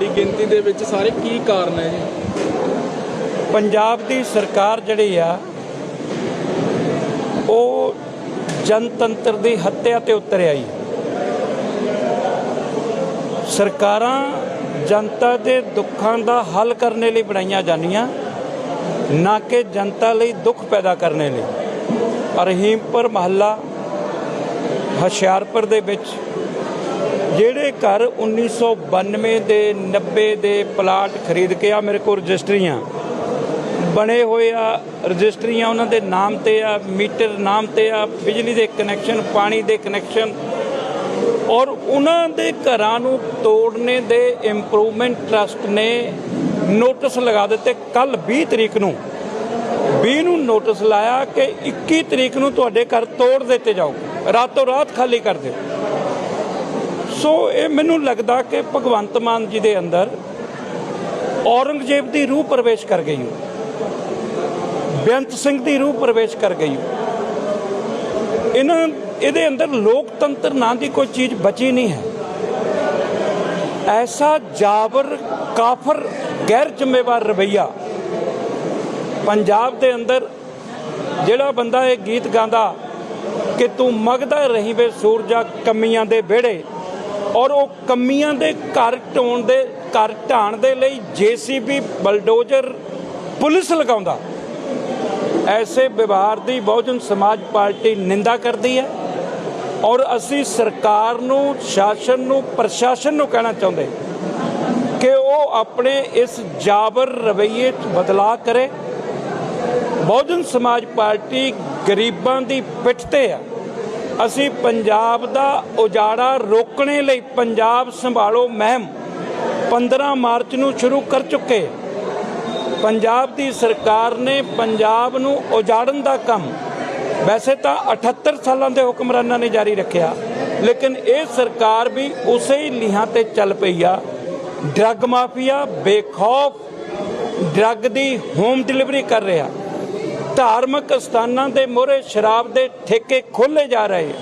ਵੱਡੀ ਗਿਣਤੀ ਦੇ ਵਿੱਚ ਸਾਰੇ ਕੀ ਕਾਰਨ ਹੈ ਜੀ? ਪੰਜਾਬ ਦੀ ਸਰਕਾਰ ਜਿਹੜੀ ਆ, ਉਹ ਜਨਤੰਤਰ ਦੀ ਹੱਤਿਆ ਤੇ ਉਤਰ ਆਈ। ਸਰਕਾਰਾਂ ਜਨਤਾ ਦੇ ਦੁੱਖਾਂ ਦਾ ਹੱਲ ਕਰਨ ਲਈ ਬਣਾਈਆਂ ਜਾਂਦੀਆਂ, ਨਾ ਕਿ ਜਨਤਾ ਲਈ ਦੁੱਖ ਪੈਦਾ ਕਰਨ ਲਈ। ਰਹੀਮਪੁਰ ਮਹੱਲਾ, ਹੁਸ਼ਿਆਰਪੁਰ ਦੇ ਵਿੱਚ ਜਿਹੜੇ ਘਰ 1992 ਦੇ 90 ਦੇ ਪਲਾਟ ਖਰੀਦ ਕੇ ਆ ਮੇਰੇ ਕੋਲ ਰਜਿਸਟਰੀਆਂ। ਬਣੇ ਹੋਏ ਆ ਰਜਿਸਟਰੀਆਂ ਉਹਨਾਂ ਦੇ ਨਾਮ ਤੇ ਆ, ਮੀਟਰ ਨਾਮ ਤੇ ਆ, ਬਿਜਲੀ ਦੇ ਕਨੈਕਸ਼ਨ, ਪਾਣੀ ਦੇ ਕਨੈਕਸ਼ਨ। ਔਰ ਉਹਨਾਂ ਦੇ ਘਰਾਂ ਨੂੰ ਤੋੜਨੇ ਦੇ ਇੰਪਰੂਵਮੈਂਟ ਟਰਸਟ ਨੇ ਨੋਟਿਸ ਲਗਾ ਦਿੱਤੇ ਕੱਲ 20 ਤਰੀਕ ਨੂੰ। 20 ਨੂੰ ਨੋਟਿਸ ਲਾਇਆ ਕਿ 21 ਤਰੀਕ ਨੂੰ ਤੁਹਾਡੇ ਘਰ ਤੋੜ ਦਿੱਤੇ ਜਾਓ। ਰਾਤੋਂ ਰਾਤ ਖਾਲੀ ਕਰ ਦਿਓ। ਸੋ ਇਹ ਮੈਨੂੰ ਲੱਗਦਾ ਕਿ ਭਗਵੰਤ ਮਾਨ ਜੀ ਦੇ ਅੰਦਰ ਔਰੰਗਜ਼ੇਬ ਦੀ ਰੂਹ ਪ੍ਰਵੇਸ਼ ਕਰ ਗਈ ਹੋ। ਬੇਅੰਤ ਸਿੰਘ ਦੀ ਰੂਹ ਪ੍ਰਵੇਸ਼ ਕਰ ਗਈ ਹੋ। ਇਹਨਾਂ, ਇਹਦੇ ਅੰਦਰ ਲੋਕਤੰਤਰ ਨਾਂ ਦੀ ਕੋਈ ਚੀਜ਼ ਬਚੀ ਨਹੀਂ ਹੈ। ਐਸਾ ਜਾਬਰ, ਕਾਫਰ, ਗੈਰ ਜ਼ਿੰਮੇਵਾਰ ਰਵਈਆ ਪੰਜਾਬ ਦੇ ਅੰਦਰ ਜਿਹੜਾ ਬੰਦਾ ਇਹ ਗੀਤ ਗਾਉਂਦਾ ਕਿ ਤੂੰ ਮਗਦਾ ਰਹੀਂ ਵੇ ਸੂਰਜਾ ਕਮੀਆਂ ਦੇ ਵਿਹੜੇ ਔਰ ਉਹ ਕਮੀਆਂ ਦੇ ਘਰ ਢਾਉਣ ਦੇ, ਘਰ ਢਾਣ ਦੇ ਲਈ ਜੀਸੀਬੀ, ਬਲਡੋਜ਼ਰ, ਪੁਲਿਸ ਲਗਾਉਂਦਾ। ਐਸੇ ਵਿਵਹਾਰ ਦੀ ਬਹੁਜਨ ਸਮਾਜ ਪਾਰਟੀ ਨਿੰਦਾ ਕਰਦੀ ਹੈ ਔਰ ਅਸੀਂ ਸਰਕਾਰ ਨੂੰ, ਸ਼ਾਸਨ ਨੂੰ, ਪ੍ਰਸ਼ਾਸਨ ਨੂੰ ਕਹਿਣਾ ਚਾਹੁੰਦੇ ਕਿ ਉਹ ਆਪਣੇ ਇਸ ਜਾਬਰ ਰਵੱਈਏ 'ਚ ਬਦਲਾਅ ਕਰੇ। ਬਹੁਜਨ ਸਮਾਜ ਪਾਰਟੀ ਗਰੀਬਾਂ ਦੀ ਪਿੱਠ ਤੇ ਹੈ ਅਸੀਂ ਪੰਜਾਬ ਦਾ ਉਜਾੜਾ ਰੋਕਣੇ ਲਈ ਪੰਜਾਬ ਸੰਭਾਲੋ ਮਹਿਮ। 15 ਮਾਰਚ ਨੂੰ ਸ਼ੁਰੂ ਕਰ ਚੁੱਕੇ। ਪੰਜਾਬ ਦੀ ਸਰਕਾਰ ਨੇ ਪੰਜਾਬ ਨੂੰ ਉਜਾੜਨ ਦਾ ਕੰਮ। ਵੈਸੇ ਤਾਂ 78 ਸਾਲਾਂ ਦੇ ਹੁਕਮਰਾਨਾਂ ਨੇ ਜਾਰੀ ਰੱਖਿਆ। ਲੇਕਿਨ ਇਹ ਸਰਕਾਰ ਵੀ ਉਸੇ ਹੀ ਲੀਹਾਂ ਤੇ ਚੱਲ ਪਈ ਆ। ਡਰੱਗ ਮਾਫੀਆ ਬੇਖੌਫ। ਡਰੱਗ ਦੀ ਹੋਮ ਡਿਲੀਵਰੀ ਕਰ ਰਿਹਾ। ਧਾਰਮਿਕ ਸਥਾਨਾਂ ਦੇ ਮੋਹਰੇ ਸ਼ਰਾਬ ਦੇ ਠੇਕੇ ਖੋਲੇ ਜਾ ਰਹੇ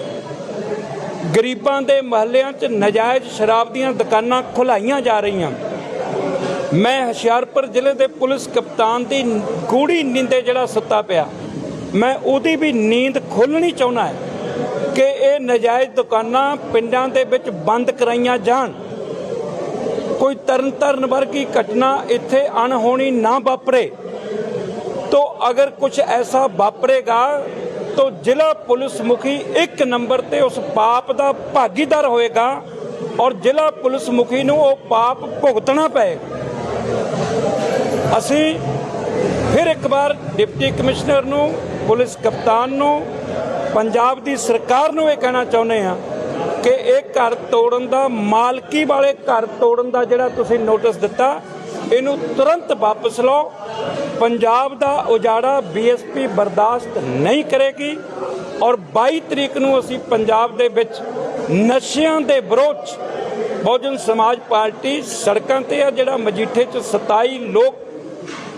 ਗਰੀਬਾਂ ਦੇ ਮਹੱਲਿਆਂ 'ਚ ਨਜਾਇਜ਼ ਸ਼ਰਾਬ ਦੀਆਂ ਦੁਕਾਨਾਂ ਖੁਲਾਈਆਂ ਜਾ ਰਹੀਆਂ ਮੈਂ ਹੁਸ਼ਿਆਰਪੁਰ ਜ਼ਿਲ੍ਹੇ ਦੇ ਪੁਲਿਸ ਕਪਤਾਨ ਦੀ ਗੂੜੀ ਨੀਂਦੇ ਜਿਹੜਾ ਸੁੱਤਾ ਪਿਆ। ਮੈਂ ਉਹਦੀ ਵੀ ਨੀਂਦ ਖੋਲਣੀ ਚਾਹੁੰਦਾ ਹੈ ਕਿ ਇਹ ਨਜਾਇਜ਼ ਦੁਕਾਨਾਂ ਪਿੰਡਾਂ ਦੇ ਵਿੱਚ ਬੰਦ ਕਰਾਈਆਂ ਜਾਣ। ਕੋਈ ਤਰਨ ਤਰਨ ਵਰਗੀ ਘਟਨਾ ਇੱਥੇ ਅਣਹੋਣੀ ਨਾ ਵਾਪਰੇ। तो अगर कुछ ऐसा वापरेगा तो जिला पुलिस मुखी एक नंबर ਤੇ ਉਸ ਪਾਪ ਦਾ ਭਾਗੀਦਾਰ ਹੋਏਗਾ ਔਰ ਜ਼ਿਲ੍ਹਾ ਪੁਲਿਸ ਮੁਖੀ ਨੂੰ ਉਹ ਪਾਪ ਭੁਗਤਣਾ ਪਏਗਾ ਅਸੀਂ ਫਿਰ ਇੱਕ ਵਾਰ ਡਿਪਟੀ ਕਮਿਸ਼ਨਰ ਨੂੰ ਪੁਲਿਸ ਕਪਤਾਨ ਨੂੰ ਪੰਜਾਬ ਦੀ ਸਰਕਾਰ ਨੂੰ ਇਹ ਕਹਿਣਾ ਚਾਹੁੰਦੇ ਆ ਕਿ ਇਹ ਘਰ ਤੋੜਨ ਦਾ ਮਾਲਕੀ ਵਾਲੇ ਘਰ ਤੋੜਨ ਦਾ ਜਿਹੜਾ ਤੁਸੀਂ ਨੋਟਿਸ ਦਿੱਤਾ ਇਹਨੂੰ ਤੁਰੰਤ ਵਾਪਸ ਲਓ ਪੰਜਾਬ ਦਾ ਉਜਾੜਾ ਬੀਐਸਪੀ ਬਰਦਾਸ਼ਤ ਨਹੀਂ ਕਰੇਗੀ ਔਰ 22 ਤਰੀਕ ਨੂੰ ਅਸੀਂ ਪੰਜਾਬ ਦੇ ਵਿੱਚ ਨਸ਼ਿਆਂ ਦੇ ਵਿਰੋਧ 'ਚ ਬਹੁਜਨ ਸਮਾਜ ਪਾਰਟੀ ਸੜਕਾਂ ਤੇ ਆ, ਜਿਹੜਾ ਮਜੀਠੇ 'ਚ 27 ਲੋਕ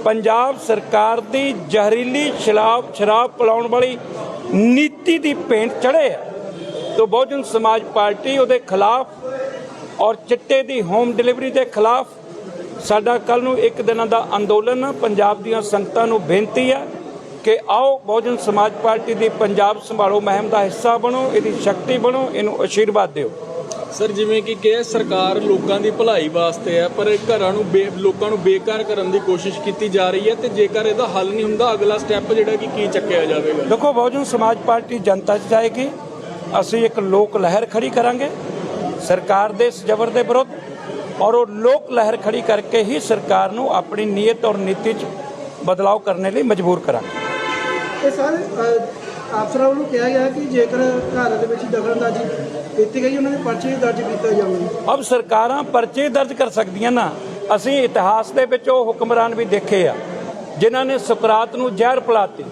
ਪੰਜਾਬ ਸਰਕਾਰ ਦੀ ਜ਼ਹਿਰੀਲੀ ਸ਼ਰਾਬ ਸ਼ਰਾਬ ਪਿਲਾਉਣ ਵਾਲੀ ਨੀਤੀ ਦੀ ਭੇਂਟ ਚੜੇ ਆ। ਤੋਂ ਬਹੁਜਨ ਸਮਾਜ ਪਾਰਟੀ ਉਹਦੇ ਖਿਲਾਫ ਔਰ ਚਿੱਟੇ ਦੀ ਹੋਮ ਡਿਲੀਵਰੀ ਦੇ ਖਿਲਾਫ ਸਾਡਾ ਕੱਲ ਨੂੰ ਇੱਕ ਦਿਨਾਂ ਦਾ ਅੰਦੋਲਨ ਪੰਜਾਬ ਦੀਆਂ ਸੰਗਤਾਂ ਨੂੰ ਬੇਨਤੀ ਹੈ ਕਿ ਆਓ ਬਹੁਜਨ ਸਮਾਜ ਪਾਰਟੀ ਦੀ ਪੰਜਾਬ ਸੰਭਾਲੋ ਮੁਹਿੰਮ ਦਾ ਹਿੱਸਾ ਬਣੋ ਇਹਦੀ ਸ਼ਕਤੀ ਬਣੋ ਇਹਨੂੰ ਆਸ਼ੀਰਵਾਦ ਦਿਓ। ਸਰ ਜਿਵੇਂ ਕਿ ਕਿਹਾ ਸਰਕਾਰ ਲੋਕਾਂ ਦੀ ਭਲਾਈ ਵਾਸਤੇ ਹੈ ਪਰ ਘਰਾਂ ਨੂੰ ਬੇ- ਲੋਕਾਂ ਨੂੰ ਬੇਕਾਰ ਕਰਨ ਦੀ ਕੋਸ਼ਿਸ਼ ਕੀਤੀ ਜਾ ਰਹੀ ਹੈ ਤੇ ਜੇਕਰ ਇਹਦਾ ਹੱਲ ਨਹੀਂ ਹੁੰਦਾ ਅਗਲਾ ਸਟੈਪ ਜਿਹੜਾ ਕਿ ਕੀ ਚੱਕਿਆ ਜਾਵੇਗਾ? ਦੇਖੋ ਬਹੁਜਨ ਸਮਾਜ ਪਾਰਟੀ ਜਨਤਾ 'ਚ ਜਾਏਗੀ ਅਸੀਂ ਇੱਕ ਲੋਕ ਲਹਿਰ ਖੜੀ ਕਰਾਂਗੇ ਸਰਕਾਰ ਦੇ ਇਸ ਜ਼ਬਰ ਦੇ ਵਿਰੁੱਧ ਔਰ ਉਹ ਲੋਕ ਲਹਿਰ ਖੜੀ ਕਰਕੇ ਹੀ ਸਰਕਾਰ ਨੂੰ ਆਪਣੀ ਨੀਅਤ ਔਰ ਨੀਤੀ 'ਚ ਬਦਲਾਅ ਕਰਨ ਲਈ ਮਜਬੂਰ ਕਰਾਂਗੇ। ਇਹ ਸਾਰੇ ਅਫਸਰਾਂ ਵੱਲੋਂ ਕਿਹਾ ਗਿਆ ਕਿ ਜੇਕਰ ਘਰ ਦੇ ਵਿੱਚ ਦਖਲਅੰਦਾਜ਼ੀ ਕੀਤੀ ਗਈ ਉਹਨਾਂ ਦੇ ਪਰਚੇ ਦਰਜ ਕੀਤਾ ਜਾਵੇਗਾ ਅਬ ਸਰਕਾਰਾਂ ਪਰਚੇ ਦਰਜ ਕਰ ਸਕਦੀਆਂ ਨਾ ਅਸੀਂ ਇਤਿਹਾਸ ਦੇ ਵਿੱਚ ਉਹ ਹੁਕਮਰਾਨ ਵੀ ਦੇਖੇ ਆ ਜਿਨ੍ਹਾਂ ਨੇ ਸੁਕਰਾਤ ਨੂੰ ਜ਼ਹਿਰ ਪਿਲਾਤੀ।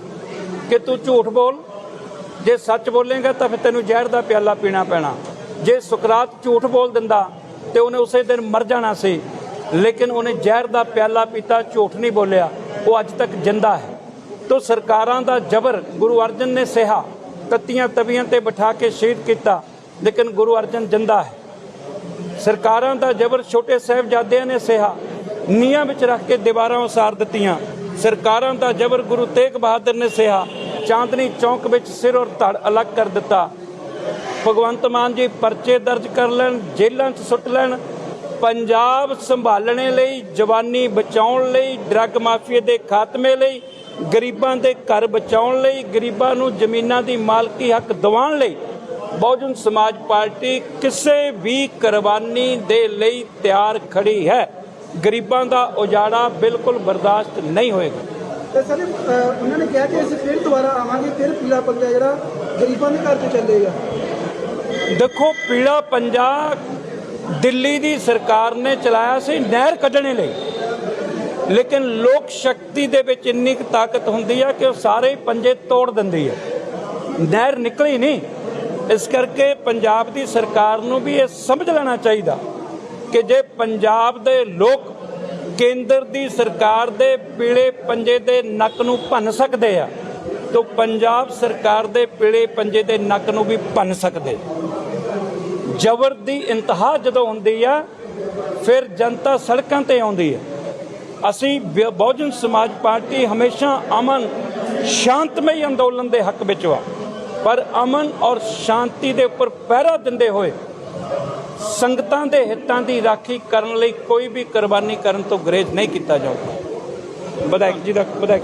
ਕਿ ਤੂੰ ਝੂਠ ਬੋਲ ਜੇ ਸੱਚ ਬੋਲੇਗਾ ਤਾਂ ਫਿਰ ਤੈਨੂੰ ਜ਼ਹਿਰ ਦਾ ਪਿਆਲਾ ਪੀਣਾ ਪੈਣਾ। ਜੇ ਸੁਕਰਾਤ ਝੂਠ ਬੋਲ ਦਿੰਦਾ ਤੇ ਉਹਨੇ ਉਸੇ ਦਿਨ ਮਰ ਜਾਣਾ ਸੀ। ਲੇਕਿਨ ਉਹਨੇ ਜ਼ਹਿਰ ਦਾ ਪਿਆਲਾ ਪੀਤਾ, ਝੂਠ ਨਹੀਂ ਬੋਲਿਆ। ਉਹ ਅੱਜ ਤੱਕ ਜਿੰਦਾ ਹੈ। ਤੋ ਸਰਕਾਰਾਂ ਦਾ ਜ਼ਬਰ, ਗੁਰੂ ਅਰਜਨ ਨੇ ਸਿਹਾ ਤੱਤੀਆਂ ਤਵੀਆਂ ਤੇ ਬਿਠਾ ਕੇ ਸ਼ਹੀਦ ਕੀਤਾ, ਲੇਕਿਨ ਗੁਰੂ ਅਰਜਨ ਜਿੰਦਾ ਹੈ। ਸਰਕਾਰਾਂ ਦਾ ਜ਼ਬਰ ਛੋਟੇ ਸਾਹਿਬਜ਼ਾਦਿਆਂ ਨੇ ਸਿਹਾ ਨੀਹਾਂ ਵਿੱਚ ਰੱਖ ਕੇ ਦੀਵਾਰਾਂ ਉਸਾਰ ਦਿੱਤੀਆਂ। ਸਰਕਾਰਾਂ ਦਾ ਜ਼ਬਰ ਗੁਰੂ ਤੇਗ ਬਹਾਦਰ ਨੇ ਸਿਹਾ ਚਾਂਦਨੀ ਚੌਂਕ ਵਿੱਚ ਸਿਰ ਔਰ ਧੜ ਅਲੱਗ ਕਰ ਦਿੱਤਾ। ਭਗਵੰਤ ਮਾਨ ਜੀ ਪਰਚੇ ਦਰਜ ਕਰ ਲੈਣ, ਜੇਲ੍ਹਾਂ 'ਚ ਸੁੱਟ ਲੈਣ, ਪੰਜਾਬ ਸੰਭਾਲਣੇ ਲਈ, ਜਵਾਨੀ ਬਚਾਉਣ ਲਈ, ਡਰੱਗ ਮਾਫੀਆ ਦੇ ਖਾਤਮੇ ਲਈ, ਗਰੀਬਾਂ ਦੇ ਘਰ ਬਚਾਉਣ ਲਈ, ਗਰੀਬਾਂ ਨੂੰ ਜ਼ਮੀਨਾਂ ਦੀ ਮਾਲਕੀ ਹੱਕ ਦਿਵਾਉਣ ਲਈ ਬਹੁਜਨ ਸਮਾਜ ਪਾਰਟੀ ਕਿਸੇ ਵੀ ਕੁਰਬਾਨੀ ਦੇ ਲਈ ਤਿਆਰ ਖੜੀ ਹੈ। ਗਰੀਬਾਂ ਦਾ ਉਜਾੜਾ ਬਿਲਕੁਲ ਬਰਦਾਸ਼ਤ ਨਹੀਂ ਹੋਏਗਾ। ਤੇ ਸਰ ਉਹਨਾਂ ਨੇ ਕਿਹਾ ਕਿ ਅਸੀਂ ਫਿਰ ਦੁਬਾਰਾ ਆਵਾਂਗੇ, ਫਿਰ ਪੀਲਾ ਪੰਜਾ ਜਿਹੜਾ ਗਰੀਬਾਂ ਦੇ ਘਰ ਤੇ ਚੱਲੇਗਾ। ਦੇਖੋ, ਪੀਲਾ ਪੰਜਾ ਦਿੱਲੀ ਦੀ ਸਰਕਾਰ ਨੇ ਚਲਾਇਆ ਸੀ ਨਹਿਰ ਕੱਢਣੇ ਲਈ। ਲੇਕਿਨ ਲੋਕ ਸ਼ਕਤੀ ਦੇ ਵਿੱਚ ਇੰਨੀ ਕੁ ਤਾਕਤ ਹੁੰਦੀ ਆ ਕਿ ਉਹ ਸਾਰੇ ਪੰਜੇ ਤੋੜ ਦਿੰਦੀ ਹੈ ਨਹਿਰ ਨਿਕਲੀ ਨਹੀਂ। ਇਸ ਕਰਕੇ ਪੰਜਾਬ ਦੀ ਸਰਕਾਰ ਨੂੰ ਵੀ ਇਹ ਸਮਝ ਲੈਣਾ ਚਾਹੀਦਾ ਕਿ ਜੇ ਪੰਜਾਬ ਦੇ ਲੋਕ ਕੇਂਦਰ ਦੀ ਸਰਕਾਰ ਦੇ ਪੀਲੇ ਪੰਜੇ ਦੇ ਨੱਕ ਨੂੰ ਭੰਨ ਸਕਦੇ ਆ, ਤਾਂ ਪੰਜਾਬ ਸਰਕਾਰ ਦੇ ਪੀਲੇ ਪੰਜੇ ਦੇ ਨੱਕ ਨੂੰ ਵੀ ਭੰਨ ਸਕਦੇ ਜ਼ਬਰ ਦੀ ਇੰਤਹਾ ਜਦੋਂ ਹੁੰਦੀ ਆ, ਫਿਰ ਜਨਤਾ ਸੜਕਾਂ ਤੇ ਆਉਂਦੀ ਹੈ ਅਸੀਂ ਬਹੁਜਨ ਸਮਾਜ ਪਾਰਟੀ ਹਮੇਸ਼ਾ ਅਮਨ, ਸ਼ਾਂਤਮਈ ਅੰਦੋਲਨ ਦੇ ਹੱਕ ਵਿੱਚ ਆ। ਪਰ ਅਮਨ ਔਰ ਸ਼ਾਂਤੀ ਦੇ ਉੱਪਰ ਪਹਿਰਾ ਦਿੰਦੇ ਹੋਏ, ਸੰਗਤਾਂ ਦੇ ਹਿੱਤਾਂ ਦੀ ਰਾਖੀ ਕਰਨ ਲਈ ਕੋਈ ਵੀ ਕੁਰਬਾਨੀ ਕਰਨ ਤੋਂ ਗੁਰੇਜ਼ ਨਹੀਂ ਕੀਤਾ ਜਾਊਗਾ ਵਿਧਾਇਕ ਜੀ ਦਾ, ਵਿਧਾਇਕ